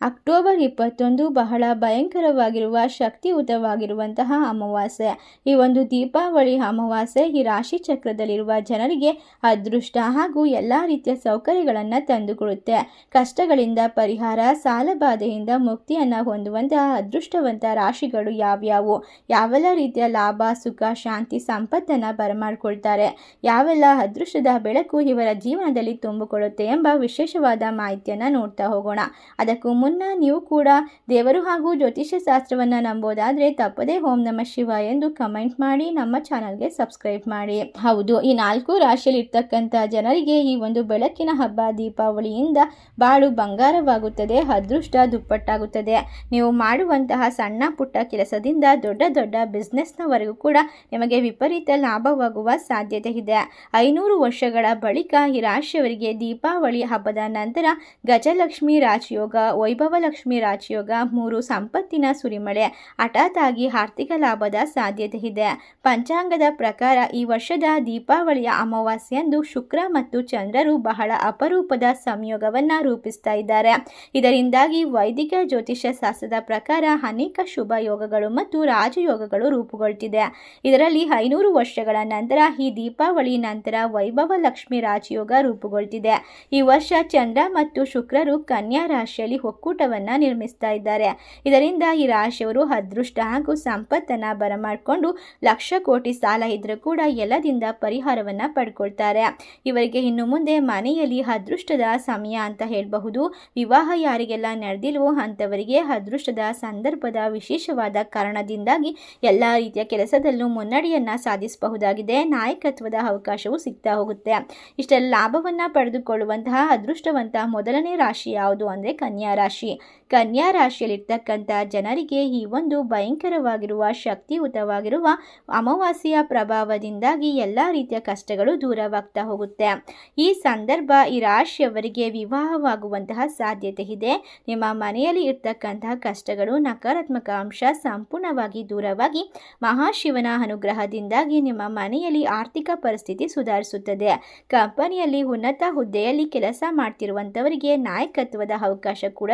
October ಇಪ್ಪತ್ತೊಂದು ಬಹಳ ಭಯಂಕರವಾಗಿರುವ ಶಕ್ತಿಯುತವಾಗಿರುವಂತಹ ಅಮಾವಾಸ್ಯೆ. ಈ ಒಂದು ದೀಪಾವಳಿ ಅಮಾವಾಸ್ಯೆ ಈ ರಾಶಿ ಚಕ್ರದಲ್ಲಿರುವ ಜನರಿಗೆ ಅದೃಷ್ಟ ಹಾಗೂ ಎಲ್ಲ ರೀತಿಯ ಸೌಕರ್ಯಗಳನ್ನು ತಂದುಕೊಡುತ್ತೆ. ಕಷ್ಟಗಳಿಂದ ಪರಿಹಾರ, ಸಾಲಬಾಧೆಯಿಂದ ಮುಕ್ತಿಯನ್ನು ಹೊಂದುವಂತಹ ಅದೃಷ್ಟವಂತ ರಾಶಿಗಳು ಯಾವ್ಯಾವು? ಯಾವೆಲ್ಲ ರೀತಿಯ ಲಾಭ, ಸುಖ, ಶಾಂತಿ, ಸಂಪತ್ತನ್ನು ಬರಮಾಡ್ಕೊಳ್ತಾರೆ? ಯಾವೆಲ್ಲ ಅದೃಷ್ಟದ ಬೆಳಕು ಇವರ ಜೀವನದಲ್ಲಿ ತುಂಬಿಕೊಳ್ಳುತ್ತೆ ಎಂಬ ವಿಶೇಷವಾದ ಮಾಹಿತಿಯನ್ನು ನೋಡ್ತಾ ಹೋಗೋಣ. ಅದಕ್ಕೂ ಮುನ್ನ ನೀವು ಕೂಡ ದೇವರು ಹಾಗೂ ಜ್ಯೋತಿಷ್ಯ ಶಾಸ್ತ್ರವನ್ನು ನಂಬೋದಾದರೆ ತಪ್ಪದೇ ಓಂ ನಮ ಶಿವ ಎಂದು ಕಮೆಂಟ್ ಮಾಡಿ, ನಮ್ಮ ಚಾನಲ್ಗೆ ಸಬ್ಸ್ಕ್ರೈಬ್ ಮಾಡಿ. ಹೌದು, ಈ ನಾಲ್ಕು ರಾಶಿಯಲ್ಲಿ ಇರ್ತಕ್ಕಂಥ ಜನರಿಗೆ ಈ ಒಂದು ಬೆಳಕಿನ ಹಬ್ಬ ದೀಪಾವಳಿಯಿಂದ ಬಾಳು ಬಂಗಾರವಾಗುತ್ತದೆ, ಅದೃಷ್ಟ ದುಪ್ಪಟ್ಟಾಗುತ್ತದೆ. ನೀವು ಮಾಡುವಂತಹ ಸಣ್ಣ ಪುಟ್ಟ ಕೆಲಸದಿಂದ ದೊಡ್ಡ ದೊಡ್ಡ ಬಿಸ್ನೆಸ್ನವರೆಗೂ ಕೂಡ ನಿಮಗೆ ವಿಪರೀತ ಲಾಭವಾಗುವ ಸಾಧ್ಯತೆ ಇದೆ. ಐನೂರು ವರ್ಷಗಳ ಬಳಿಕ ಈ ರಾಶಿಯವರಿಗೆ ದೀಪಾವಳಿ ಹಬ್ಬದ ನಂತರ ಗಜಲಕ್ಷ್ಮಿ ರಾಜಯೋಗ ವೈಭವಲಕ್ಷ್ಮಿ ರಾಜಯೋಗ, ಮೂರು ಸಂಪತ್ತಿನ ಸುರಿಮಳೆ ಹಠಾತ್ ಆಗಿ ಆರ್ಥಿಕ ಲಾಭದ ಸಾಧ್ಯತೆ ಇದೆ. ಪಂಚಾಂಗದ ಪ್ರಕಾರ ಈ ವರ್ಷದ ದೀಪಾವಳಿಯ ಅಮಾವಾಸ್ಯೆಯಂದು ಶುಕ್ರ ಮತ್ತು ಚಂದ್ರರು ಬಹಳ ಅಪರೂಪದ ಸಂಯೋಗವನ್ನು ರೂಪಿಸ್ತಾ ಇದ್ದಾರೆ. ಇದರಿಂದಾಗಿ ವೈದಿಕ ಜ್ಯೋತಿಷ್ಯ ಶಾಸ್ತ್ರದ ಪ್ರಕಾರ ಅನೇಕ ಶುಭ ಯೋಗಗಳು ಮತ್ತು ರಾಜಯೋಗಗಳು ರೂಪುಗೊಳ್ತಿದೆ. ಇದರಲ್ಲಿ ಐನೂರು ವರ್ಷಗಳ ನಂತರ ಈ ದೀಪಾವಳಿ ನಂತರ ವೈಭವ ಲಕ್ಷ್ಮಿ ರಾಜಯೋಗ ರೂಪುಗೊಳ್ತಿದೆ. ಈ ವರ್ಷ ಚಂದ್ರ ಮತ್ತು ಶುಕ್ರರು ಕನ್ಯಾ ರಾಶಿಯಲ್ಲಿ ಒಕ್ಕೂಟವನ್ನು ನಿರ್ಮಿಸ್ತಾ ಇದ್ದಾರೆ. ಇದರಿಂದ ಈ ರಾಶಿಯವರು ಅದೃಷ್ಟ ಹಾಗೂ ಸಂಪತ್ತನ್ನು ಬರಮಾಡಿಕೊಂಡು ಲಕ್ಷ ಕೋಟಿ ಸಾಲ ಇದ್ರೂ ಕೂಡ ಎಲ್ಲದಿಂದ ಪರಿಹಾರವನ್ನು ಪಡ್ಕೊಳ್ತಾರೆ. ಇವರಿಗೆ ಇನ್ನು ಮುಂದೆ ಮನೆಯಲ್ಲಿ ಅದೃಷ್ಟದ ಸಮಯ ಅಂತ ಹೇಳಬಹುದು. ವಿವಾಹ ಯಾರಿಗೆಲ್ಲ ನಡೆದಿಲ್ವೋ ಅಂಥವರಿಗೆ ಅದೃಷ್ಟದ ಸಂದರ್ಭದ ವಿಶೇಷವಾದ ಕಾರಣದಿಂದಾಗಿ ಎಲ್ಲ ರೀತಿಯ ಕೆಲಸದಲ್ಲೂ ಮುನ್ನಡೆಯನ್ನು ಸಾಧಿಸಬಹುದಾಗಿದೆ. ನಾಯಕತ್ವದ ಅವಕಾಶವು ಸಿಗ್ತಾ ಹೋಗುತ್ತೆ. ಇಷ್ಟೆಲ್ಲ ಲಾಭವನ್ನು ಪಡೆದುಕೊಳ್ಳುವಂತಹ ಅದೃಷ್ಟವಂತ ಮೊದಲನೇ ರಾಶಿ ಯಾವುದು ಅಂದರೆ ಕನ್ಯಾ ರಾಶಿ. she ಕನ್ಯಾ ರಾಶಿಯಲ್ಲಿರ್ತಕ್ಕಂಥ ಜನರಿಗೆ ಈ ಒಂದು ಭಯಂಕರವಾಗಿರುವ ಶಕ್ತಿಯುತವಾಗಿರುವ ಅಮಾವಾಸ್ಯೆಯ ಪ್ರಭಾವದಿಂದಾಗಿ ಎಲ್ಲ ರೀತಿಯ ಕಷ್ಟಗಳು ದೂರವಾಗ್ತಾ ಹೋಗುತ್ತೆ. ಈ ಸಂದರ್ಭ ಈ ರಾಶಿಯವರಿಗೆ ವಿವಾಹವಾಗುವಂತಹ ಸಾಧ್ಯತೆ ಇದೆ. ನಿಮ್ಮ ಮನೆಯಲ್ಲಿ ಇರ್ತಕ್ಕಂತಹ ಕಷ್ಟಗಳು ನಕಾರಾತ್ಮಕ ಅಂಶ ಸಂಪೂರ್ಣವಾಗಿ ದೂರವಾಗಿ ಮಹಾಶಿವನ ಅನುಗ್ರಹದಿಂದಾಗಿ ನಿಮ್ಮ ಮನೆಯಲ್ಲಿ ಆರ್ಥಿಕ ಪರಿಸ್ಥಿತಿ ಸುಧಾರಿಸುತ್ತದೆ. ಕಂಪನಿಯಲ್ಲಿ ಉನ್ನತ ಹುದ್ದೆಯಲ್ಲಿ ಕೆಲಸ ಮಾಡ್ತಿರುವಂಥವರಿಗೆ ನಾಯಕತ್ವದ ಅವಕಾಶ ಕೂಡ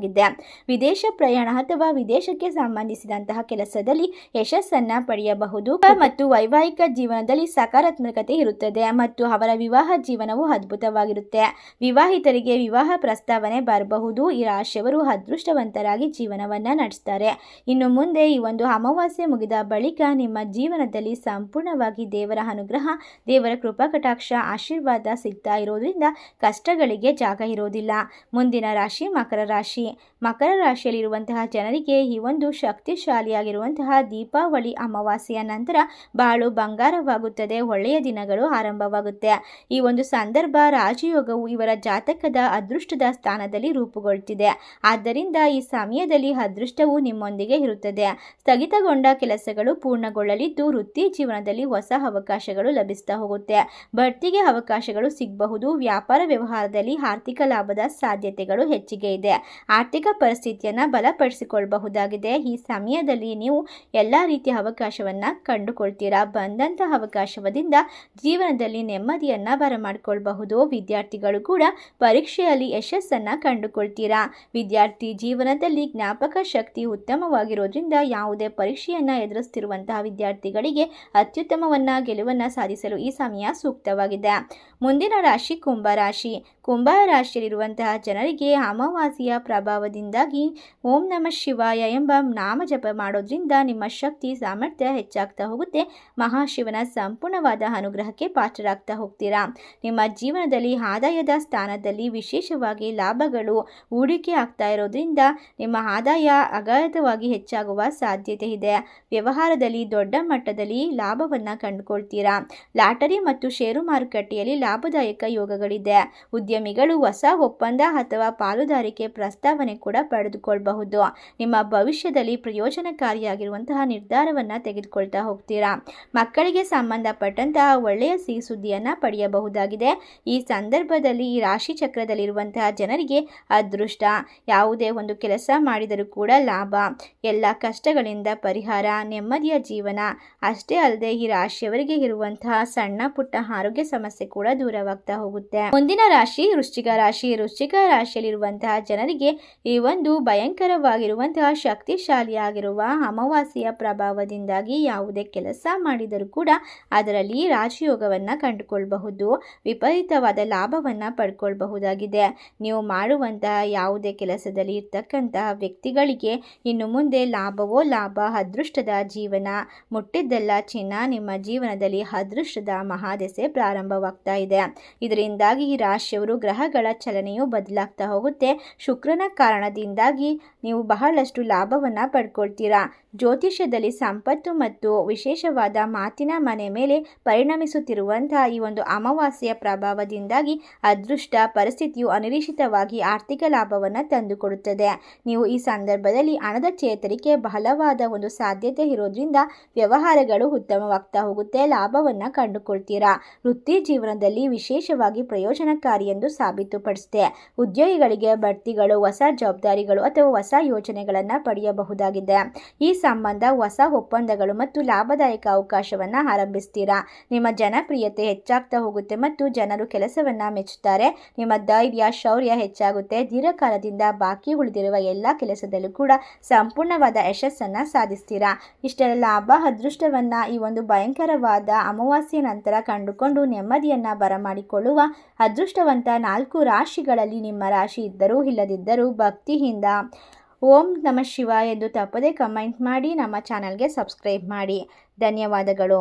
ಸಿಗಬಹುದಾಗಿದೆ ವಿದೇಶ ಪ್ರಯಾಣ ಅಥವಾ ವಿದೇಶಕ್ಕೆ ಸಂಬಂಧಿಸಿದಂತಹ ಕೆಲಸದಲ್ಲಿ ಯಶಸ್ಸನ್ನ ಪಡೆಯಬಹುದು. ಮತ್ತು ವೈವಾಹಿಕ ಜೀವನದಲ್ಲಿ ಸಕಾರಾತ್ಮಕತೆ ಇರುತ್ತದೆ ಮತ್ತು ಅವರ ವಿವಾಹ ಜೀವನವು ಅದ್ಭುತವಾಗಿರುತ್ತೆ. ವಿವಾಹಿತರಿಗೆ ವಿವಾಹ ಪ್ರಸ್ತಾವನೆ ಬರಬಹುದು. ಈ ರಾಶಿಯವರು ಅದೃಷ್ಟವಂತರಾಗಿ ಜೀವನವನ್ನ ನಡೆಸ್ತಾರೆ. ಇನ್ನು ಮುಂದೆ ಈ ಒಂದು ಅಮಾವಾಸ್ಯೆ ಮುಗಿದ ಬಳಿಕ ನಿಮ್ಮ ಜೀವನದಲ್ಲಿ ಸಂಪೂರ್ಣವಾಗಿ ದೇವರ ಅನುಗ್ರಹ, ದೇವರ ಕೃಪಾ, ಕಟಾಕ್ಷ, ಆಶೀರ್ವಾದ ಸಿಗ್ತಾ ಇರೋದ್ರಿಂದ ಕಷ್ಟಗಳಿಗೆ ಜಾಗ ಇರೋದಿಲ್ಲ. ಮುಂದಿನ ರಾಶಿ ಮಕರ ರಾಶಿ. ಮಕರ ರಾಶಿಯಲ್ಲಿರುವಂತಹ ಜನರಿಗೆ ಈ ಒಂದು ಶಕ್ತಿಶಾಲಿಯಾಗಿರುವಂತಹ ದೀಪಾವಳಿ ಅಮಾವಾಸ್ಯೆಯ ನಂತರ ಬಾಳು ಬಂಗಾರವಾಗುತ್ತದೆ, ಒಳ್ಳೆಯ ದಿನಗಳು ಆರಂಭವಾಗುತ್ತೆ. ಈ ಒಂದು ಸಂದರ್ಭ ರಾಜಯೋಗವು ಇವರ ಜಾತಕದ ಅದೃಷ್ಟದ ಸ್ಥಾನದಲ್ಲಿ ರೂಪುಗೊಳ್ತಿದೆ ಆದ್ದರಿಂದ ಈ ಸಮಯದಲ್ಲಿ ಅದೃಷ್ಟವು ನಿಮ್ಮೊಂದಿಗೆ ಇರುತ್ತದೆ. ಸ್ಥಗಿತಗೊಂಡ ಕೆಲಸಗಳು ಪೂರ್ಣಗೊಳ್ಳಲಿದ್ದು ವೃತ್ತಿ ಜೀವನದಲ್ಲಿ ಹೊಸ ಅವಕಾಶಗಳು ಲಭಿಸ್ತಾ ಹೋಗುತ್ತೆ. ಬಡ್ತಿಗೆ ಅವಕಾಶಗಳು ಸಿಗಬಹುದು. ವ್ಯಾಪಾರ ವ್ಯವಹಾರದಲ್ಲಿ ಆರ್ಥಿಕ ಲಾಭದ ಸಾಧ್ಯತೆಗಳು ಹೆಚ್ಚಿಗೆ ಇದೆ. ಆರ್ಥಿಕ ಪರಿಸ್ಥಿತಿಯನ್ನು ಬಲಪಡಿಸಿಕೊಳ್ಳಬಹುದಾಗಿದೆ. ಈ ಸಮಯದಲ್ಲಿ ನೀವು ಎಲ್ಲ ರೀತಿಯ ಅವಕಾಶವನ್ನು ಕಂಡುಕೊಳ್ತೀರಾ? ಬಂದಂತಹ ಅವಕಾಶದಿಂದ ಜೀವನದಲ್ಲಿ ನೆಮ್ಮದಿಯನ್ನು ಬರಮಾಡಿಕೊಳ್ಬಹುದು. ವಿದ್ಯಾರ್ಥಿಗಳು ಕೂಡ ಪರೀಕ್ಷೆಯಲ್ಲಿ ಯಶಸ್ಸನ್ನು ಕಂಡುಕೊಳ್ತೀರಾ? ವಿದ್ಯಾರ್ಥಿ ಜೀವನದಲ್ಲಿ ಜ್ಞಾಪಕ ಶಕ್ತಿ ಉತ್ತಮವಾಗಿರೋದ್ರಿಂದ ಯಾವುದೇ ಪರೀಕ್ಷೆಯನ್ನು ಎದುರಿಸ್ತಿರುವಂತಹ ವಿದ್ಯಾರ್ಥಿಗಳಿಗೆ ಅತ್ಯುತ್ತಮವನ್ನ, ಗೆಲುವನ್ನು ಸಾಧಿಸಲು ಈ ಸಮಯ ಸೂಕ್ತವಾಗಿದೆ. ಮುಂದಿನ ರಾಶಿ ಕುಂಭ ರಾಶಿ. ಕುಂಭ ರಾಶಿಯಲ್ಲಿರುವಂತಹ ಜನರಿಗೆ ಅಮಾವಾಸ್ಯೆಯ ಪ್ರಭಾವದಿಂದಾಗಿ ಓಂ ನಮ ಶಿವಾಯ ಎಂಬ ನಾಮ ಜಪ ಮಾಡೋದ್ರಿಂದ ನಿಮ್ಮ ಶಕ್ತಿ, ಸಾಮರ್ಥ್ಯ ಹೆಚ್ಚಾಗ್ತಾ ಹೋಗುತ್ತೆ. ಮಹಾಶಿವನ ಸಂಪೂರ್ಣವಾದ ಅನುಗ್ರಹಕ್ಕೆ ಪಾತ್ರರಾಗ್ತಾ ಹೋಗ್ತೀರಾ? ನಿಮ್ಮ ಜೀವನದಲ್ಲಿ ಆದಾಯದ ಸ್ಥಾನದಲ್ಲಿ ವಿಶೇಷವಾಗಿ ಲಾಭಗಳು ಹೂಡಿಕೆ ಆಗ್ತಾ ಇರೋದ್ರಿಂದ ನಿಮ್ಮ ಆದಾಯ ಅಗಾಧವಾಗಿ ಹೆಚ್ಚಾಗುವ ಸಾಧ್ಯತೆ ಇದೆ. ವ್ಯವಹಾರದಲ್ಲಿ ದೊಡ್ಡ ಮಟ್ಟದಲ್ಲಿ ಲಾಭವನ್ನು ಕಂಡುಕೊಳ್ತೀರಾ? ಲಾಟರಿ ಮತ್ತು ಷೇರು ಮಾರುಕಟ್ಟೆಯಲ್ಲಿ ಲಾಭದಾಯಕ ಯೋಗಗಳಿದೆ. ಉದ್ಯಮಿಗಳು ಹೊಸ ಒಪ್ಪಂದ ಅಥವಾ ಪಾಲುದಾರಿಕೆ ಮೀನುಗಾರಿಕೆ ಪ್ರಸ್ತಾವನೆ ಕೂಡ ಪಡೆದುಕೊಳ್ಳಬಹುದು ನಿಮ್ಮ ಭವಿಷ್ಯದಲ್ಲಿ ಪ್ರಯೋಜನಕಾರಿಯಾಗಿರುವಂತಹ ನಿರ್ಧಾರವನ್ನು ತೆಗೆದುಕೊಳ್ತಾ ಹೋಗ್ತೀರಾ? ಮಕ್ಕಳಿಗೆ ಸಂಬಂಧಪಟ್ಟಂತಹ ಒಳ್ಳೆಯ ಸಿಹಿ ಸುದ್ದಿಯನ್ನು ಪಡೆಯಬಹುದಾಗಿದೆ. ಈ ಸಂದರ್ಭದಲ್ಲಿ ಈ ರಾಶಿ ಚಕ್ರದಲ್ಲಿರುವಂತಹ ಜನರಿಗೆ ಅದೃಷ್ಟ. ಯಾವುದೇ ಒಂದು ಕೆಲಸ ಮಾಡಿದರೂ ಕೂಡ ಲಾಭ. ಎಲ್ಲ ಕಷ್ಟಗಳಿಂದ ಪರಿಹಾರ, ನೆಮ್ಮದಿಯ ಜೀವನ. ಅಷ್ಟೇ ಅಲ್ಲದೆ ಈ ರಾಶಿಯವರಿಗೆ ಇರುವಂತಹ ಸಣ್ಣ ಪುಟ್ಟ ಆರೋಗ್ಯ ಸಮಸ್ಯೆ ಕೂಡ ದೂರವಾಗ್ತಾ ಹೋಗುತ್ತೆ. ಮುಂದಿನ ರಾಶಿ ವೃಶ್ಚಿಕ ರಾಶಿ. ವೃಶ್ಚಿಕ ರಾಶಿಯಲ್ಲಿರುವಂತಹ ಜನರಿಗೆ ಈ ಒಂದು ಭಯಂಕರವಾಗಿರುವಂತಹ ಶಕ್ತಿಶಾಲಿಯಾಗಿರುವ ಅಮಾವಾಸ್ಯೆಯ ಪ್ರಭಾವದಿಂದಾಗಿ ಯಾವುದೇ ಕೆಲಸ ಮಾಡಿದರೂ ಕೂಡ ಅದರಲ್ಲಿ ರಾಜಯೋಗವನ್ನು ಕಂಡುಕೊಳ್ಬಹುದು, ವಿಪರೀತವಾದ ಲಾಭವನ್ನು ಪಡ್ಕೊಳ್ಬಹುದಾಗಿದೆ. ನೀವು ಮಾಡುವಂತಹ ಯಾವುದೇ ಕೆಲಸದಲ್ಲಿ ಇರ್ತಕ್ಕಂತಹ ವ್ಯಕ್ತಿಗಳಿಗೆ ಇನ್ನು ಮುಂದೆ ಲಾಭವೋ ಲಾಭ, ಅದೃಷ್ಟದ ಜೀವನ, ಮುಟ್ಟಿದ್ದೆಲ್ಲ ಚಿನ್ನ ನಿಮ್ಮ ಜೀವನದಲ್ಲಿ ಅದೃಷ್ಟದ ಮಹಾದೆಸೆ ಪ್ರಾರಂಭವಾಗ್ತಾ ಇದೆ. ಇದರಿಂದಾಗಿ ಈ ರಾಶಿಯವರು ಗ್ರಹಗಳ ಚಲನೆಯು ಬದಲಾಗ್ತಾ ಹೋಗುತ್ತೆ. ಶುಕ್ರನ ಕಾರಣದಿಂದಾಗಿ ನೀವು ಬಹಳಷ್ಟು ಲಾಭವನ್ನು ಪಡ್ಕೊಳ್ತೀರಾ. ಜ್ಯೋತಿಷ್ಯದಲ್ಲಿ ಸಂಪತ್ತು ಮತ್ತು ವಿಶೇಷವಾದ ಮಾತಿನ ಮನೆ ಮೇಲೆ ಪರಿಣಮಿಸುತ್ತಿರುವಂತಹ ಈ ಒಂದು ಅಮಾವಾಸ್ಯೆಯ ಪ್ರಭಾವದಿಂದಾಗಿ ಅದೃಷ್ಟ, ಪರಿಸ್ಥಿತಿಯು ಅನಿರೀಕ್ಷಿತವಾಗಿ ಆರ್ಥಿಕ ಲಾಭವನ್ನು ತಂದುಕೊಡುತ್ತದೆ. ನೀವು ಈ ಸಂದರ್ಭದಲ್ಲಿ ಹಣದ ಚೇತರಿಕೆ ಬಹಳವಾದ ಒಂದು ಸಾಧ್ಯತೆ ಇರೋದ್ರಿಂದ ವ್ಯವಹಾರಗಳು ಉತ್ತಮವಾಗ್ತಾ ಹೋಗುತ್ತೆ, ಲಾಭವನ್ನು ಕಂಡುಕೊಳ್ತೀರಾ. ವೃತ್ತಿ ಜೀವನದಲ್ಲಿ ವಿಶೇಷವಾಗಿ ಪ್ರಯೋಜನಕಾರಿ ಎಂದು ಸಾಬೀತುಪಡಿಸಿದೆ ಉದ್ಯೋಗಿಗಳಿಗೆ ಬಡ್ತಿಗಳು ಹೊಸ ಜವಾಬ್ದಾರಿಗಳು ಅಥವಾ ಹೊಸ ಯೋಜನೆಗಳನ್ನು ಪಡೆಯಬಹುದಾಗಿದೆ. ಈ ಸಂಬಂಧ ಹೊಸ ಒಪ್ಪಂದಗಳು ಮತ್ತು ಲಾಭದಾಯಕ ಅವಕಾಶವನ್ನು ಆರಂಭಿಸ್ತೀರಾ? ನಿಮ್ಮ ಜನಪ್ರಿಯತೆ ಹೆಚ್ಚಾಗ್ತಾ ಹೋಗುತ್ತೆ ಮತ್ತು ಜನರು ಕೆಲಸವನ್ನು ಮೆಚ್ಚುತ್ತಾರೆ. ನಿಮ್ಮ ಧೈರ್ಯ, ಶೌರ್ಯ ಹೆಚ್ಚಾಗುತ್ತೆ. ದೀರ್ಘಕಾಲದಿಂದ ಬಾಕಿ ಉಳಿದಿರುವ ಎಲ್ಲ ಕೆಲಸದಲ್ಲೂ ಕೂಡ ಸಂಪೂರ್ಣವಾದ ಯಶಸ್ಸನ್ನು ಸಾಧಿಸ್ತೀರಾ? ಇಷ್ಟೆಲ್ಲ ಲಾಭ, ಅದೃಷ್ಟವನ್ನು ಈ ಒಂದು ಭಯಂಕರವಾದ ಅಮಾವಾಸ್ಯೆ ನಂತರ ಕಂಡುಕೊಂಡು ನೆಮ್ಮದಿಯನ್ನು ಬರಮಾಡಿಕೊಳ್ಳುವ ಅದೃಷ್ಟವಂತ ನಾಲ್ಕು ರಾಶಿಗಳಲ್ಲಿ ನಿಮ್ಮ ರಾಶಿ ಇದ್ದರೂ ಇಲ್ಲದಿದ್ದರೂ ಭಕ್ತಿಯಿಂದ ಓಂ ನಮ ಶಿವ ಎಂದು ತಪ್ಪದೇ ಕಮೆಂಟ್ ಮಾಡಿ ನಮ್ಮ ಚಾನಲ್ಗೆ ಸಬ್ಸ್ಕ್ರೈಬ್ ಮಾಡಿ. ಧನ್ಯವಾದಗಳು.